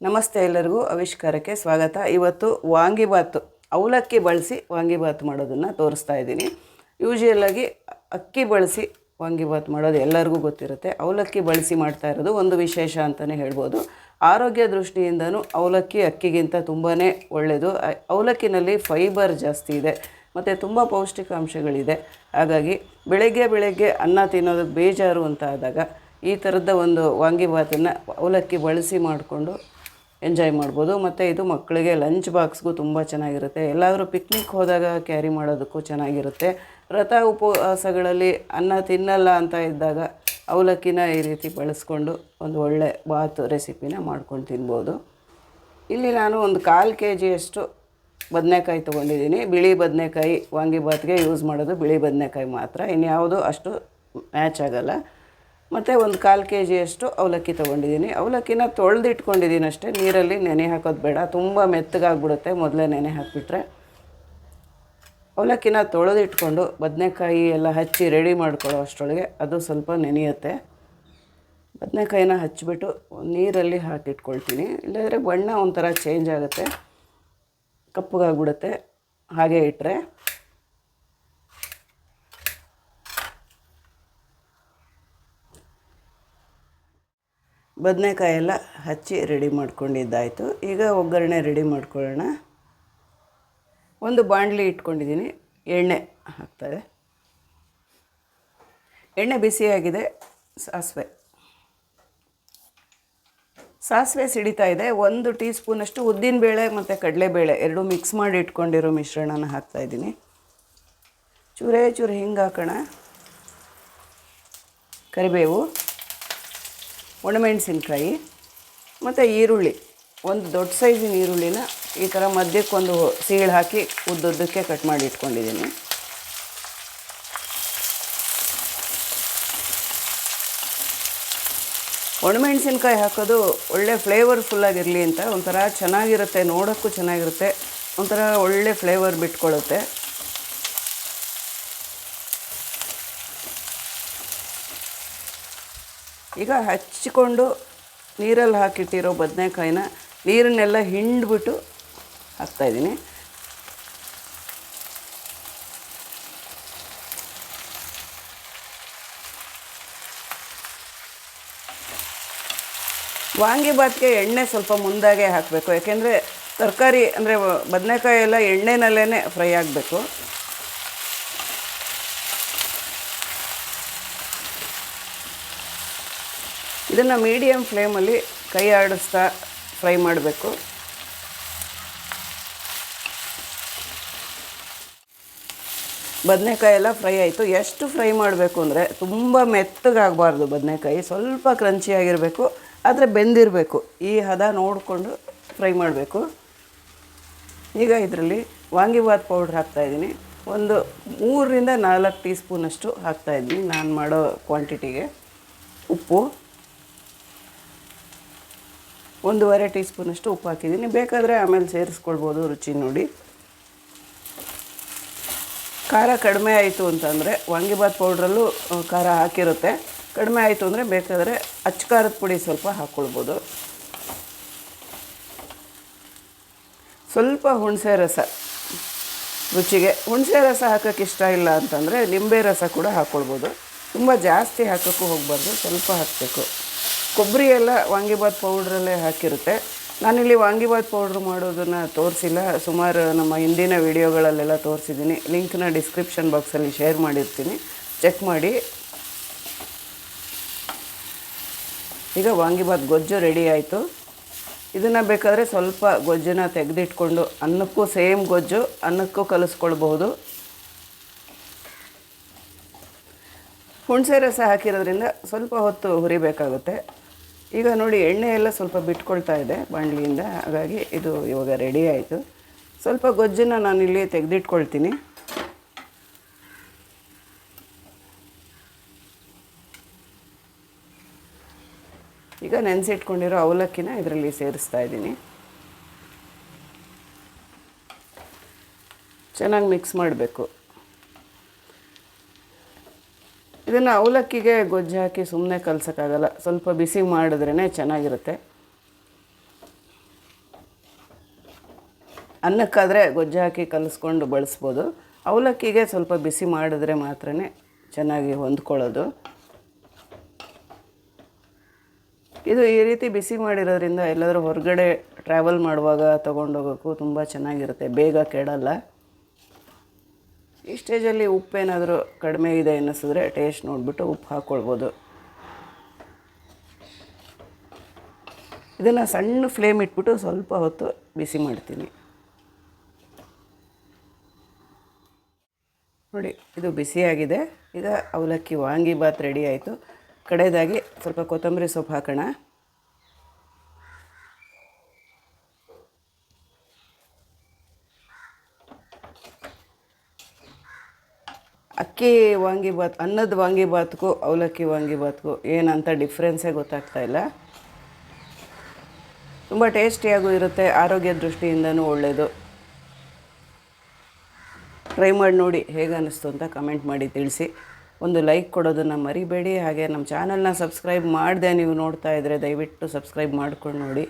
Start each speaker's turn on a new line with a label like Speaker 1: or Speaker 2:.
Speaker 1: ನಮಸ್ತೆ ಎಲ್ಲರಿಗೂ, ಆವಿಷ್ಕಾರಕ್ಕೆ ಸ್ವಾಗತ. ಇವತ್ತು ವಾಂಗಿಬಾತು ಅವಲಕ್ಕಿ ಬಳಸಿ ವಾಂಗಿಬಾತ್ ಮಾಡೋದನ್ನು ತೋರಿಸ್ತಾ ಇದ್ದೀನಿ. ಯೂಶುವಲಾಗಿ ಅಕ್ಕಿ ಬಳಸಿ ವಾಂಗಿಬಾತ್ ಮಾಡೋದು ಎಲ್ಲರಿಗೂ ಗೊತ್ತಿರುತ್ತೆ. ಅವಲಕ್ಕಿ ಬಳಸಿ ಮಾಡ್ತಾ ಇರೋದು ಒಂದು ವಿಶೇಷ ಅಂತಲೇ ಹೇಳ್ಬೋದು. ಆರೋಗ್ಯ ದೃಷ್ಟಿಯಿಂದನೂ ಅವಲಕ್ಕಿ ಅಕ್ಕಿಗಿಂತ ತುಂಬಾ ಒಳ್ಳೆಯದು ಅವಲಕ್ಕಿನಲ್ಲಿ ಫೈಬರ್ ಜಾಸ್ತಿ ಇದೆ. ಮತ್ತು ತುಂಬ ಪೌಷ್ಟಿಕಾಂಶಗಳಿದೆ. ಹಾಗಾಗಿ ಬೆಳಗ್ಗೆ ಬೆಳಗ್ಗೆ ಅನ್ನ ತಿನ್ನೋದು ಬೇಜಾರು ಅಂತ ಆದಾಗ ಈ ಥರದ ಒಂದು ವಾಂಗಿಬಾತನ್ನು ಅವಲಕ್ಕಿ ಬಳಸಿ ಮಾಡಿಕೊಂಡು ಎಂಜಾಯ್ ಮಾಡ್ಬೋದು. ಮತ್ತು ಇದು ಮಕ್ಕಳಿಗೆ ಲಂಚ್ ಬಾಕ್ಸ್ಗೂ ತುಂಬ ಚೆನ್ನಾಗಿರುತ್ತೆ. ಎಲ್ಲಾದರೂ ಪಿಕ್ನಿಕ್ ಹೋದಾಗ ಕ್ಯಾರಿ ಮಾಡೋದಕ್ಕೂ ಚೆನ್ನಾಗಿರುತ್ತೆ. ರಥ ಉಪವಾಸಗಳಲ್ಲಿ ಅನ್ನ ತಿನ್ನಲ್ಲ ಅಂತ ಇದ್ದಾಗ ಅವಲಕ್ಕಿನ ಈ ರೀತಿ ಬಳಸ್ಕೊಂಡು ಒಂದು ಒಳ್ಳೆ ಬಾತ್ ರೆಸಿಪಿನ ಮಾಡ್ಕೊಂಡು ತಿನ್ಬೋದು. ಇಲ್ಲಿ ನಾನು ಒಂದು ಕಾಲು ಕೆ ಜಿಯಷ್ಟು ಬದನೆಕಾಯಿ ತೊಗೊಂಡಿದ್ದೀನಿ. ಬಿಳಿ ಬದನೆಕಾಯಿ ವಾಂಗಿಬಾತ್ಗೆ ಯೂಸ್ ಮಾಡೋದು ಬಿಳಿ ಬದನೆಕಾಯಿ ಮಾತ್ರ. ಇನ್ಯಾವುದು ಅಷ್ಟು ಮ್ಯಾಚ್ ಆಗಲ್ಲ. ಮತ್ತು ಒಂದು ಕಾಲು ಕೆ ಜಿಯಷ್ಟು ಅವಲಕ್ಕಿ ತೊಗೊಂಡಿದ್ದೀನಿ. ಅವಲಕ್ಕಿನ ತೊಳೆದಿಟ್ಕೊಂಡಿದ್ದೀನಿ ಅಷ್ಟೇ. ನೀರಲ್ಲಿ ನೆನೆ ಹಾಕೋದು ಬೇಡ. ತುಂಬ ಮೆತ್ತಗಾಗ್ಬಿಡುತ್ತೆ. ಮೊದಲೇ ನೆನೆ ಹಾಕಿಬಿಟ್ರೆ. ಅವಲಕ್ಕಿನ ತೊಳೆದಿಟ್ಕೊಂಡು ಬದನೆಕಾಯಿ ಎಲ್ಲ ಹಚ್ಚಿ ರೆಡಿ ಮಾಡ್ಕೊಳ್ಳೋ ಅಷ್ಟರೊಳಗೆ ಅದು ಸ್ವಲ್ಪ ನೆನೆಯುತ್ತೆ. ಬದನೆಕಾಯಿನ ಹಚ್ಚಿಬಿಟ್ಟು ನೀರಲ್ಲಿ ಹಾಕಿಟ್ಕೊಳ್ತೀನಿ. ಇಲ್ಲದ್ರೆ ಬಣ್ಣ ಒಂಥರ ಚೇಂಜ್ ಆಗುತ್ತೆ. ಕಪ್ಪಗಾಗ್ಬಿಡುತ್ತೆ. ಹಾಗೆ ಇಟ್ಟರೆ ಬದನೆಕಾಯಿ ಎಲ್ಲ ಹಚ್ಚಿ ರೆಡಿ ಮಾಡ್ಕೊಂಡಿದ್ದಾಯಿತು. ಈಗ ಒಗ್ಗರಣೆ ರೆಡಿ ಮಾಡ್ಕೊಳ್ಳೋಣ. ಒಂದು ಬಾಣಲಿ ಇಟ್ಕೊಂಡಿದ್ದೀನಿ. ಎಣ್ಣೆ ಹಾಕ್ತಾರೆ ಎಣ್ಣೆ ಬಿಸಿಯಾಗಿದೆ. ಸಾಸಿವೆ. ಸಾಸಿವೆ ಸಿಡಿತಾ ಇದೆ. ಒಂದು ಟೀ ಸ್ಪೂನಷ್ಟು ಉದ್ದಿನಬೇಳೆ ಮತ್ತು ಕಡಲೆಬೇಳೆ ಎರಡೂ ಮಿಕ್ಸ್ ಮಾಡಿ ಇಟ್ಕೊಂಡಿರೋ ಮಿಶ್ರಣನ ಹಾಕ್ತಾಯಿದ್ದೀನಿ ಚೂರೇ ಚೂರು ಹಿಂಗೆ ಹಾಕೋಣ. ಕರಿಬೇವು. ಒಣಮೆಣಸಿನ್ಕಾಯಿ, ಮತ್ತು ಈರುಳ್ಳಿ. ಒಂದು ದೊಡ್ಡ ಸೈಜಿನ ಈರುಳ್ಳಿನ ಈ ಥರ ಮಧ್ಯಕ್ಕೊಂದು ಸೀಳು ಹಾಕಿ ಉದ್ದುದ್ದಕ್ಕೆ ಕಟ್ ಮಾಡಿ ಇಟ್ಕೊಂಡಿದ್ದೀನಿ. ಒಣಮೆಣಸಿನ್ಕಾಯಿ ಹಾಕೋದು ಒಳ್ಳೆ ಫ್ಲೇವರ್ಫುಲ್ಲಾಗಿರಲಿ ಅಂತ ಒಂಥರ ಚೆನ್ನಾಗಿರುತ್ತೆ, ನೋಡೋಕ್ಕೂ ಚೆನ್ನಾಗಿರುತ್ತೆ, ಒಂಥರ ಒಳ್ಳೆ ಫ್ಲೇವರ್ ಬಿಟ್ಕೊಳ್ಳುತ್ತೆ ಈಗ ಹಚ್ಚಿಕೊಂಡು ನೀರಲ್ಲಿ ಹಾಕಿಟ್ಟಿರೋ ಬದನೆಕಾಯಿನ ನೀರನ್ನೆಲ್ಲ ಹಿಂಡ್ಬಿಟ್ಟು ಹಾಕ್ತಾಯಿದ್ದೀನಿ ವಾಂಗಿಬಾತ್ಗೆ ಎಣ್ಣೆ ಸ್ವಲ್ಪ ಮುಂದಾಗೆ ಹಾಕಬೇಕು. ಯಾಕೆಂದರೆ ತರಕಾರಿ, ಅಂದರೆ ಬದನೆಕಾಯಿ ಎಲ್ಲ ಎಣ್ಣೆನಲ್ಲೇ ಫ್ರೈ ಆಗಬೇಕು. ಇದನ್ನು ಮೀಡಿಯಮ್ ಫ್ಲೇಮಲ್ಲಿ ಕೈ ಆಡಿಸ್ತಾ ಫ್ರೈ ಮಾಡಬೇಕು. ಬದನೆಕಾಯಿ ಎಲ್ಲ ಫ್ರೈ ಆಯಿತು. ಎಷ್ಟು ಫ್ರೈ ಮಾಡಬೇಕು ಅಂದರೆ ತುಂಬ ಮೆತ್ತಗಾಗಬಾರ್ದು ಬದನೆಕಾಯಿ. ಸ್ವಲ್ಪ ಕ್ರಂಚಿಯಾಗಿರಬೇಕು ಆದರೆ ಬೆಂದಿರಬೇಕು. ಈ ಹದ ನೋಡಿಕೊಂಡು ಫ್ರೈ ಮಾಡಬೇಕು. ಈಗ ಇದರಲ್ಲಿ ವಾಂಗಿಬಾತ್ ಪೌಡ್ರ್ ಹಾಕ್ತಾಯಿದ್ದೀನಿ ಒಂದು ಮೂರರಿಂದ ನಾಲ್ಕು ಟೀ ಸ್ಪೂನಷ್ಟು ಹಾಕ್ತಾಯಿದ್ದೀನಿ ನಾನು ಮಾಡೋ ಕ್ವಾಂಟಿಟಿಗೆ ಉಪ್ಪು. ಒಂದೂವರೆ ಟೀ ಸ್ಪೂನಷ್ಟು ಉಪ್ಪು ಹಾಕಿದ್ದೀನಿ. ಬೇಕಾದರೆ ಆಮೇಲೆ ಸೇರಿಸ್ಕೊಳ್ಬೋದು ರುಚಿ ನೋಡಿ. ಖಾರ ಕಡಿಮೆ ಆಯಿತು ಅಂತಂದರೆ ವಾಂಗಿಬಾತ್ ಪೌಡ್ರಲ್ಲೂ ಖಾರ ಹಾಕಿರುತ್ತೆ. ಕಡಿಮೆ ಆಯಿತು ಅಂದರೆ ಬೇಕಾದರೆ ಅಚ್ಚ ಖಾರದ ಪುಡಿ ಸ್ವಲ್ಪ ಹಾಕ್ಕೊಳ್ಬೋದು ಸ್ವಲ್ಪ ಹುಣಸೆ ರಸ ರುಚಿಗೆ. ಹುಣಸೆ ರಸ ಹಾಕೋಕ್ಕೆ ಇಷ್ಟ ಇಲ್ಲ ಅಂತಂದರೆ ನಿಂಬೆ ರಸ ಕೂಡ ಹಾಕ್ಕೊಳ್ಬೋದು ತುಂಬ ಜಾಸ್ತಿ ಹಾಕೋಕ್ಕೂ ಹೋಗಬಾರ್ದು, ಸ್ವಲ್ಪ ಹಾಕಬೇಕು. ಕೊಬ್ಬರಿ ಎಲ್ಲ ವಾಂಗಿಬಾತ್ ಪೌಡ್ರಲ್ಲೇ ಹಾಕಿರುತ್ತೆ. ನಾನಿಲ್ಲಿ ವಾಂಗಿಬಾತ್ ಪೌಡ್ರ್ ಮಾಡೋದನ್ನು ತೋರಿಸಿಲ್ಲ. ಸುಮಾರು ನಮ್ಮ ಹಿಂದಿನ ವೀಡಿಯೋಗಳಲ್ಲೆಲ್ಲ ತೋರಿಸಿದ್ದೀನಿ. ಲಿಂಕ್ನ ಡಿಸ್ಕ್ರಿಪ್ಷನ್ ಬಾಕ್ಸಲ್ಲಿ ಶೇರ್ ಮಾಡಿರ್ತೀನಿ. ಚೆಕ್ ಮಾಡಿ. ಈಗ ವಾಂಗಿಬಾತ್ ಗೊಜ್ಜು ರೆಡಿ ಆಯಿತು. ಇದನ್ನು ಬೇಕಾದರೆ ಸ್ವಲ್ಪ ಗೊಜ್ಜನ್ನ ತೆಗೆದಿಟ್ಕೊಂಡು ಅನ್ನಕ್ಕೂ ಸೇಮ್ ಗೊಜ್ಜು, ಅನ್ನಕ್ಕೂ ಕಲಿಸ್ಕೊಳ್ಬಹುದು. ಹುಣಸೆ ರಸ ಹಾಕಿರೋದ್ರಿಂದ ಸ್ವಲ್ಪ ಹೊತ್ತು ಹುರಿಬೇಕಾಗುತ್ತೆ. ಈಗ ನೋಡಿ ಎಣ್ಣೆ ಎಲ್ಲ ಸ್ವಲ್ಪ ಬಿಟ್ಕೊಳ್ತಾ ಇದೆ ಬಾಣಲಿಯಿಂದ ಹಾಗಾಗಿ ಇದು ಇವಾಗ ರೆಡಿ ಆಯಿತು. ಸ್ವಲ್ಪ ಗೊಜ್ಜನ್ನು ಇಲ್ಲಿ ತೆಗೆದಿಟ್ಕೊಳ್ತೀನಿ. ಈಗ ನೆನೆಸಿಟ್ಕೊಂಡಿರೋ ಅವಲಕ್ಕಿನ ಇದರಲ್ಲಿ ಸೇರಿಸ್ತಾ ಇದ್ದೀನಿ. ಚೆನ್ನಾಗಿ ಮಿಕ್ಸ್ ಮಾಡಬೇಕು. ಇದನ್ನು ಅವಲಕ್ಕಿಗೆ ಗೊಜ್ಜು ಹಾಕಿ ಸುಮ್ಮನೆ ಕಲ್ಸೋಕ್ಕಾಗಲ್ಲ. ಸ್ವಲ್ಪ ಬಿಸಿ ಮಾಡಿದ್ರೇ ಚೆನ್ನಾಗಿರುತ್ತೆ. ಅನ್ನಕ್ಕಾದರೆ ಗೊಜ್ಜು ಹಾಕಿ ಕಲಿಸ್ಕೊಂಡು ಬಳಸ್ಬೋದು. ಅವಲಕ್ಕಿಗೆ ಸ್ವಲ್ಪ ಬಿಸಿ ಮಾಡಿದ್ರೆ ಮಾತ್ರ ಚೆನ್ನಾಗಿ ಹೊಂದ್ಕೊಳ್ಳೋದು. ಇದು ಈ ರೀತಿ ಬಿಸಿ ಮಾಡಿರೋದ್ರಿಂದ ಎಲ್ಲಾದರೂ ಹೊರಗಡೆ ಟ್ರಾವೆಲ್ ಮಾಡುವಾಗ ತೊಗೊಂಡೋಗೋಕ್ಕೂ ತುಂಬ ಚೆನ್ನಾಗಿರುತ್ತೆ. ಬೇಗ ಕೆಡಲ್ಲ. ಈ ಸ್ಟೇಜಲ್ಲಿ ಉಪ್ಪೇನಾದರೂ ಕಡಿಮೆ ಇದೆ ಅನ್ನಿಸಿದ್ರೆ ಟೇಸ್ಟ್ ನೋಡಿಬಿಟ್ಟು ಉಪ್ಪು ಹಾಕ್ಕೊಳ್ಬೋದು. ಇದನ್ನು ಸಣ್ಣ ಫ್ಲೇಮ್ ಇಟ್ಬಿಟ್ಟು ಸ್ವಲ್ಪ ಹೊತ್ತು ಬಿಸಿ ಮಾಡ್ತೀನಿ. ನೋಡಿ, ಇದು ಬಿಸಿಯಾಗಿದೆ. ಈಗ ಅವಲಕ್ಕಿ ವಾಂಗಿಬಾತ್ ರೆಡಿ ಆಯಿತು. ಕಡೆಯದಾಗಿ ಸ್ವಲ್ಪ ಕೊತ್ತಂಬರಿ ಸೊಪ್ಪು ಹಾಕೋಣ. ಅಕ್ಕಿ ವಾಂಗಿಬಾತ್ ಅನ್ನದ ವಾಂಗಿಬಾತ್ಗೂ ಅವಲಕ್ಕಿ ವಾಂಗಿಬಾತ್ಗೂ ಏನಂತ ಡಿಫ್ರೆನ್ಸೇ ಗೊತ್ತಾಗ್ತಾ ಇಲ್ಲ. ತುಂಬ ಟೇಸ್ಟಿಯಾಗೂ ಇರುತ್ತೆ, ಆರೋಗ್ಯ ದೃಷ್ಟಿಯಿಂದನೂ ಒಳ್ಳೆಯದು ಟ್ರೈ ಮಾಡಿ ನೋಡಿ ಹೇಗೆ ಅನ್ನಿಸ್ತು ಅಂತ ಕಮೆಂಟ್ ಮಾಡಿ ತಿಳಿಸಿ. ಒಂದು ಲೈಕ್ ಕೊಡೋದನ್ನು ಮರಿಬೇಡಿ, ಹಾಗೆ ನಮ್ಮ ಚಾನಲ್ನ ಸಬ್ಸ್ಕ್ರೈಬ್ ಮಾಡಿದೆ ನೀವು ನೋಡ್ತಾ ಇದ್ದರೆ ದಯವಿಟ್ಟು ಸಬ್ಸ್ಕ್ರೈಬ್ ಮಾಡ್ಕೊಂಡು ನೋಡಿ.